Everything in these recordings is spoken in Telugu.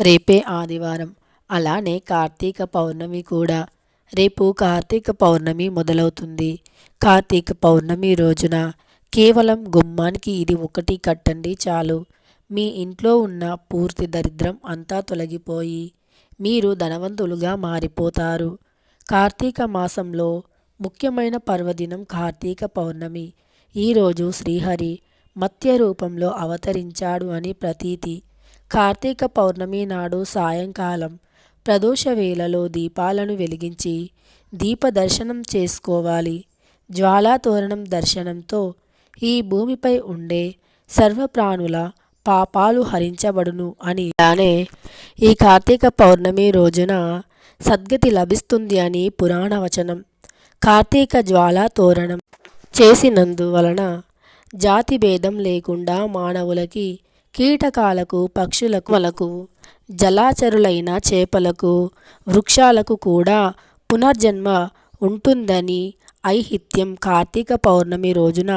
రేపే ఆదివారం. అలానే కార్తీక పౌర్ణమి కూడా. రేపు కార్తీక పౌర్ణమి మొదలవుతుంది. కార్తీక పౌర్ణమి రోజున కేవలం గుమ్మానికి ఇది ఒకటి కట్టండి చాలు. మీ ఇంట్లో ఉన్న పూర్తి దరిద్రం అంతా తొలగిపోయి మీరు ధనవంతులుగా మారిపోతారు. కార్తీక మాసంలో ముఖ్యమైన పర్వదినం కార్తీక పౌర్ణమి. ఈరోజు శ్రీహరి మత్య రూపంలో అవతరించాడు అని ప్రతీతి. కార్తీక పౌర్ణమి నాడు సాయంకాలం ప్రదోష వేళలో దీపాలను వెలిగించి దీప దర్శనం చేసుకోవాలి. జ్వాలాతోరణం దర్శనంతో ఈ భూమిపై ఉండే సర్వప్రాణుల పాపాలు హరించబడును అని. అలానే ఈ కార్తీక పౌర్ణమి రోజున సద్గతి లభిస్తుంది అని పురాణ వచనం కార్తీక జ్వాలా తోరణం చేసినందువలన జాతి భేదం లేకుండా మానవులకి కీటకాలకు పక్షులకు వలకు జలాచరులైన చేపలకు వృక్షాలకు కూడా పునర్జన్మ ఉంటుందని ఐహిత్యం కార్తీక పౌర్ణమి రోజున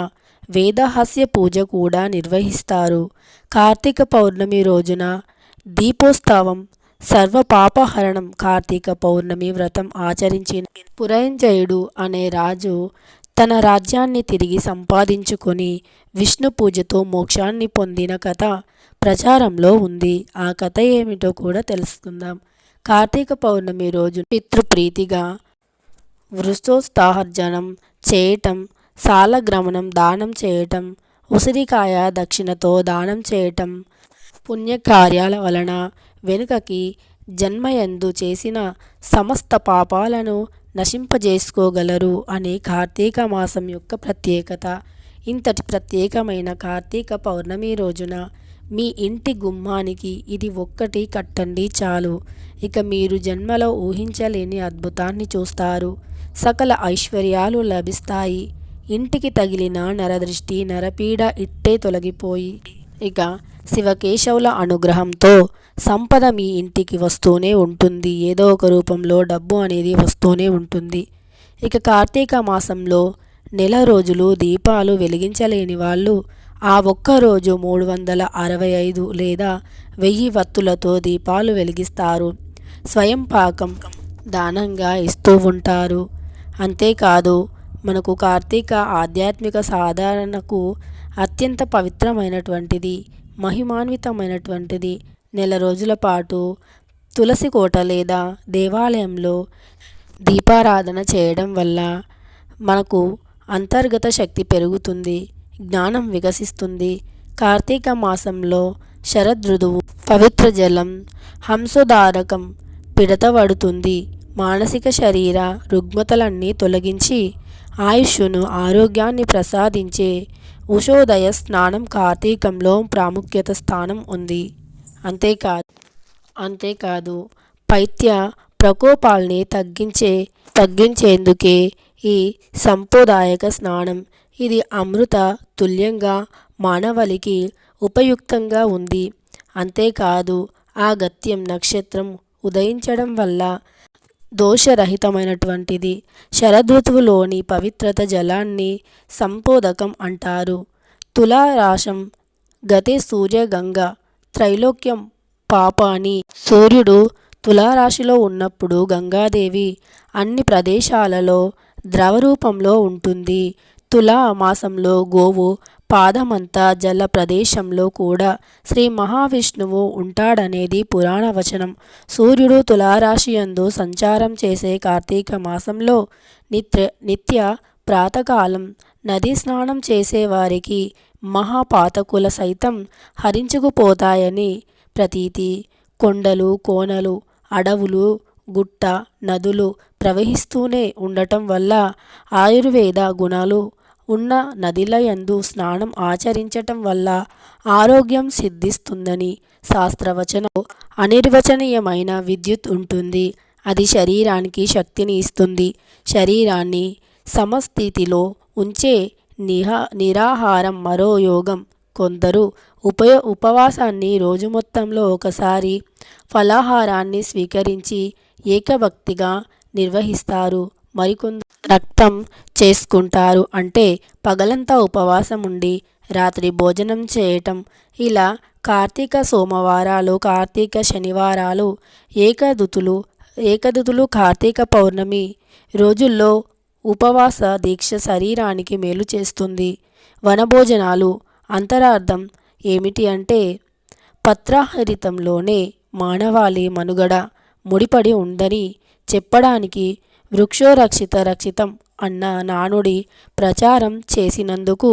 వేదహాస్య పూజ కూడా నిర్వహిస్తారు. కార్తీక పౌర్ణమి రోజున దీపోత్సవం సర్వపాపహరణం కార్తీక పౌర్ణమి వ్రతం ఆచరించిన పురంజయుడు అనే రాజు తన రాజ్యాన్ని తిరిగి సంపాదించుకొని విష్ణు పూజతో మోక్షాన్ని పొందిన కథ ప్రచారంలో ఉంది. ఆ కథ ఏమిటో కూడా తెలుసుకుందాం. కార్తీక పౌర్ణమి రోజు పితృప్రీతిగా వృషోత్సాహర్జనం చేయటం సాలగ్రమణం దానం చేయటం ఉసిరికాయ దక్షిణతో దానం చేయటం పుణ్యకార్యాల వలన వెనుకకి జన్మయందు చేసిన సమస్త పాపాలను నశింపజేసుకోగలరు అని కార్తీక మాసం యొక్క ప్రత్యేకత. ఇంతటి ప్రత్యేకమైన కార్తీక పౌర్ణమి రోజున మీ ఇంటి గుమ్మానికి ఇది ఒక్కటి కట్టండి చాలు. ఇక మీరు జన్మలో ఊహించలేని అద్భుతాన్ని చూస్తారు. సకల ఐశ్వర్యాలు లభిస్తాయి. ఇంటికి తగిలిన నరదృష్టి నరపీడ ఇట్టే తొలగిపోయి. ఇక శివకేశవుల అనుగ్రహంతో సంపద మీ ఇంటికి వస్తూనే ఉంటుంది. ఏదో ఒక రూపంలో డబ్బు అనేది వస్తూనే ఉంటుంది. ఇక కార్తీక మాసంలో నెల రోజులు దీపాలు వెలిగించలేని వాళ్ళు ఆ ఒక్క రోజు మూడు వందల అరవై ఐదు లేదా వెయ్యి వత్తులతో దీపాలు వెలిగిస్తారు. స్వయం పాకం దానంగా ఇస్తూ ఉంటారు. అంతేకాదు మనకు కార్తీక ఆధ్యాత్మిక సాధారణకు అత్యంత పవిత్రమైనటువంటిది మహిమాన్వితమైనటువంటిది నెల రోజుల పాటు తులసి కోట లేదా దేవాలయంలో దీపారాధన చేయడం వల్ల మనకు అంతర్గత శక్తి పెరుగుతుంది జ్ఞానం వికసిస్తుంది. కార్తీక మాసంలో శరదృదువు పవిత్ర జలం హంసోదారకం పిడతబడుతుంది మానసిక శరీర రుగ్మతలన్నీ తొలగించి ఆయుష్ను ఆరోగ్యాన్ని ప్రసాదించే ఉషోదయ స్నానం కార్తీకంలో ప్రాముఖ్యత స్థానం ఉంది. అంతేకాదు అంతేకాదు పైత్య ప్రకోపాల్ని తగ్గించే తగ్గించేందుకే ఈ సంప్రదాయక స్నానం. ఇది అమృత తుల్యంగా మానవలికి ఉపయుక్తంగా ఉంది. అంతేకాదు ఆ గత్యం నక్షత్రం ఉదయించడం వల్ల దోషరహితమైనటువంటిది. శరదృతువులోని పవిత్రత జలాన్ని సంపోదకం అంటారు. తులారాశం గతే సూర్యగంగ త్రైలోక్యం పాపాని. సూర్యుడు తులారాశిలో ఉన్నప్పుడు గంగాదేవి అన్ని ప్రదేశాలలో ద్రవరూపంలో ఉంటుంది. తులా మాసంలో గోవు పాదమంతా జల ప్రదేశంలో కూడా శ్రీ మహావిష్ణువు ఉంటాడనేది పురాణ వచనం. సూర్యుడు తులారాశి యందు సంచారం చేసే కార్తీక మాసంలో నిత్య నిత్య ప్రాతకాలం నదీ స్నానం చేసేవారికి మహాపాతకుల సైతం హరించుకుపోతాయని ప్రతీతి. కొండలు కోనలు అడవులు గుట్ట నదులు ప్రవహిస్తూనే ఉండటం వల్ల ఆయుర్వేద గుణాలు ఉన్న నదిలయందు స్నానం ఆచరించటం వల్ల ఆరోగ్యం సిద్ధిస్తుందని శాస్త్రవచనం అనిర్వచనీయమైన విద్యుత్ ఉంటుంది. అది శరీరానికి శక్తిని ఇస్తుంది. శరీరాన్ని సమస్థితిలో ఉంచే నిహా నిరాహారం మరో యోగం. కొందరు ఉపయ ఉపవాసాన్ని రోజు మొత్తంలో ఒకసారి ఫలాహారాన్ని స్వీకరించి ఏకభక్తిగా నిర్వహిస్తారు. మరికొంద రక్తం చేసుకుంటారు. అంటే పగలంతా ఉపవాసం ఉండి రాత్రి భోజనం చేయటం. ఇలా కార్తీక సోమవారాలు కార్తీక శనివారాలు ఏకదుతులు ఏకదుతులు కార్తీక పౌర్ణమి రోజుల్లో ఉపవాస దీక్ష శరీరానికి మేలు చేస్తుంది. వనభోజనాలు అంతరార్థం ఏమిటి అంటే పత్రాహరితంలోనే మానవాళి మనుగడ ముడిపడి ఉందని చెప్పడానికి వృక్షోరక్షిత రక్షితం అన్న నానుడి ప్రచారం చేసినందుకు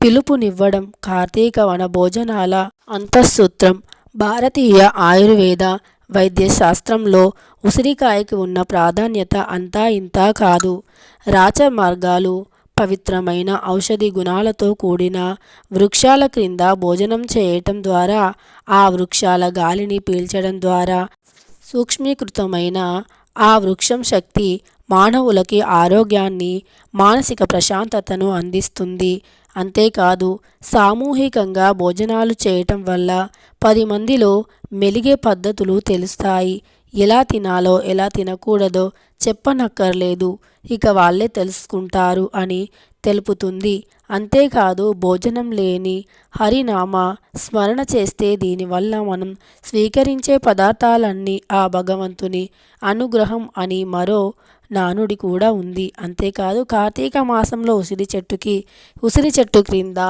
పిలుపునివ్వడం కార్తీక వన భోజనాల అంతఃసూత్రం భారతీయ ఆయుర్వేద వైద్య శాస్త్రంలో ఉసిరికాయకి ఉన్న ప్రాధాన్యత అంతా ఇంతా కాదు. రాచ మార్గాలు పవిత్రమైన ఔషధి గుణాలతో కూడిన వృక్షాల క్రింద భోజనం చేయటం ద్వారా ఆ వృక్షాల గాలిని పీల్చడం ద్వారా సూక్ష్మీకృతమైన ఆ వృక్షం శక్తి మానవులకి ఆరోగ్యాన్ని మానసిక ప్రశాంతతను అందిస్తుంది. అంతేకాదు సామూహికంగా భోజనాలు చేయటం వల్ల పది మందిలో మెలిగే పద్ధతులు తెలుస్తాయి. ఎలా తినాలో ఎలా తినకూడదో చెప్పనక్కర్లేదు. ఇక వాళ్ళే తెలుసుకుంటారు అని తెలుపుతుంది. అంతేకాదు భోజనం లేని హరినామ స్మరణ చేస్తే దీనివల్ల మనం స్వీకరించే పదార్థాలన్నీ ఆ భగవంతుని అనుగ్రహం అని మరో నానుడి కూడా ఉంది. అంతేకాదు కార్తీక మాసంలో ఉసిరి చెట్టుకి ఉసిరి చెట్టు క్రింద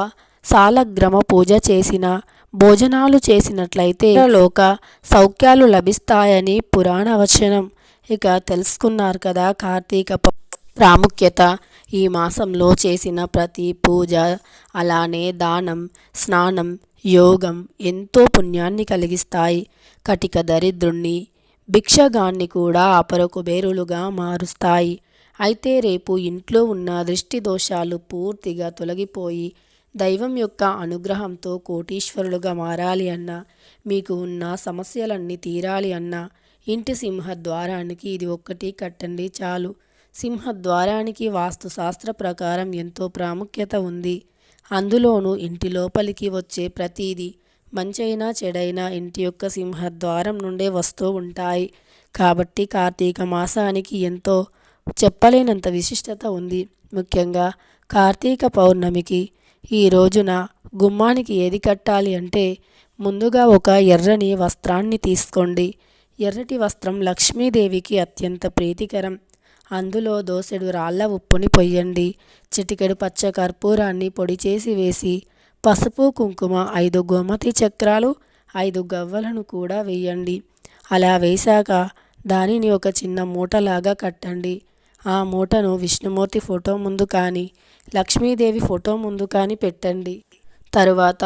సాలగ్రమ పూజ చేసిన భోజనాలు చేసినట్లయితే లోక సౌఖ్యాలు లభిస్తాయని పురాణ వచనం. ఇక తెలుసుకున్నారు కదా కార్తీక ప్రాముఖ్యత. ఈ మాసంలో చేసిన ప్రతి పూజ అలానే దానం స్నానం యోగం ఎంతో పుణ్యాన్ని కలిగిస్తాయి. కటిక దరిద్రుణ్ణి భిక్షగాన్ని కూడా అపరకు బేరులుగా మారుస్తాయి. అయితే రేపు ఇంట్లో ఉన్న దృష్టి దోషాలు పూర్తిగా తొలగిపోయి దైవం యొక్క అనుగ్రహంతో కోటీశ్వరులుగా మారాలి అన్నా మీకు ఉన్న సమస్యలన్నీ తీరాలి అన్నా ఇంటి సింహద్వారానికి ఇది ఒక్కటి కట్టండి చాలు. సింహద్వారానికి వాస్తుశాస్త్ర ప్రకారం ఎంతో ప్రాముఖ్యత ఉంది. అందులోనూ ఇంటి లోపలికి వచ్చే ప్రతీది మంచైనా చెడైనా ఇంటి యొక్క సింహద్వారం నుండే వస్తూ ఉంటాయి. కాబట్టి కార్తీక మాసానికి ఎంతో చెప్పలేనంత విశిష్టత ఉంది. ముఖ్యంగా కార్తీక పౌర్ణమికి ఈ రోజున గుమ్మానికి ఏది కట్టాలి అంటే ముందుగా ఒక ఎర్రని వస్త్రాన్ని తీసుకోండి. ఎర్రటి వస్త్రం లక్ష్మీదేవికి అత్యంత ప్రీతికరం. అందులో దోసెడు రాళ్ళ ఉప్పుని పొయ్యండి. చిటికెడు పచ్చ కర్పూరాన్ని పొడి చేసి వేసి పసుపు కుంకుమ ఐదు గోమతి చక్రాలు ఐదు గవ్వలను కూడా వేయండి. అలా వేశాక దానిని ఒక చిన్న మూటలాగా కట్టండి. ఆ మూటను విష్ణుమూర్తి ఫోటో ముందు కానీ లక్ష్మీదేవి ఫోటో ముందు కానీ పెట్టండి. తరువాత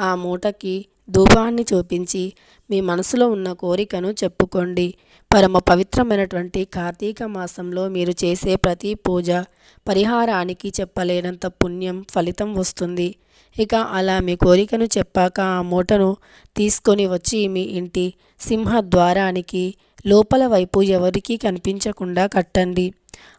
ఆ మూటకి ధూపాన్ని చూపించి మీ మనసులో ఉన్న కోరికను చెప్పుకోండి. పరమ పవిత్రమైనటువంటి కార్తీక మాసంలో మీరు చేసే ప్రతి పూజ పరిహారానికి చెప్పలేనంత పుణ్యం ఫలితం వస్తుంది. ఇక అలా మీ కోరికను చెప్పాక ఆ మూటను తీసుకొని వచ్చి మీ ఇంటి సింహద్వారానికి లోపల వైపు ఎవరికీ కనిపించకుండా కట్టండి.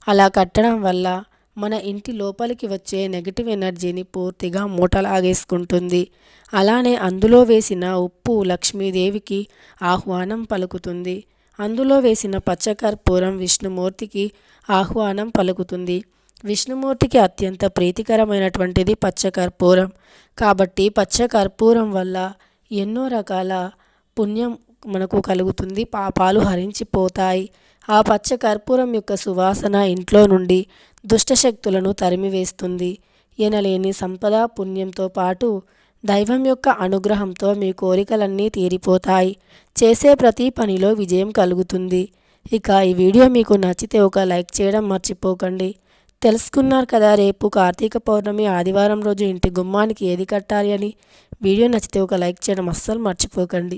అలా కట్టడం వల్ల మన ఇంటి లోపలికి వచ్చే నెగిటివ్ ఎనర్జీని పూర్తిగా మూటలాగేసుకుంటుంది. అలానే అందులో వేసిన ఉప్పు లక్ష్మీదేవికి ఆహ్వానం పలుకుతుంది. అందులో వేసిన పచ్చకర్పూరం విష్ణుమూర్తికి ఆహ్వానం పలుకుతుంది. విష్ణుమూర్తికి అత్యంత ప్రీతికరమైనటువంటిది పచ్చకర్పూరం. కాబట్టి పచ్చకర్పూరం వల్ల ఎన్నో రకాల పుణ్యం మనకు కలుగుతుంది పాపాలు హరించిపోతాయి. ఆ పచ్చ కర్పూరం యొక్క సువాసన ఇంట్లో నుండి దుష్టశక్తులను తరిమివేస్తుంది. ఎనలేని సంపద పుణ్యంతో పాటు దైవం యొక్క అనుగ్రహంతో మీ కోరికలన్నీ తీరిపోతాయి. చేసే ప్రతి పనిలో విజయం కలుగుతుంది. ఇక ఈ వీడియో మీకు నచ్చితే ఒక లైక్ చేయడం మర్చిపోకండి. తెలుసుకున్నారు కదా రేపు కార్తీక పౌర్ణమి ఆదివారం రోజు ఇంటి గుమ్మానికి ఏది కట్టాలి అని. వీడియో నచ్చితే ఒక లైక్ చేయడం అస్సలు మర్చిపోకండి.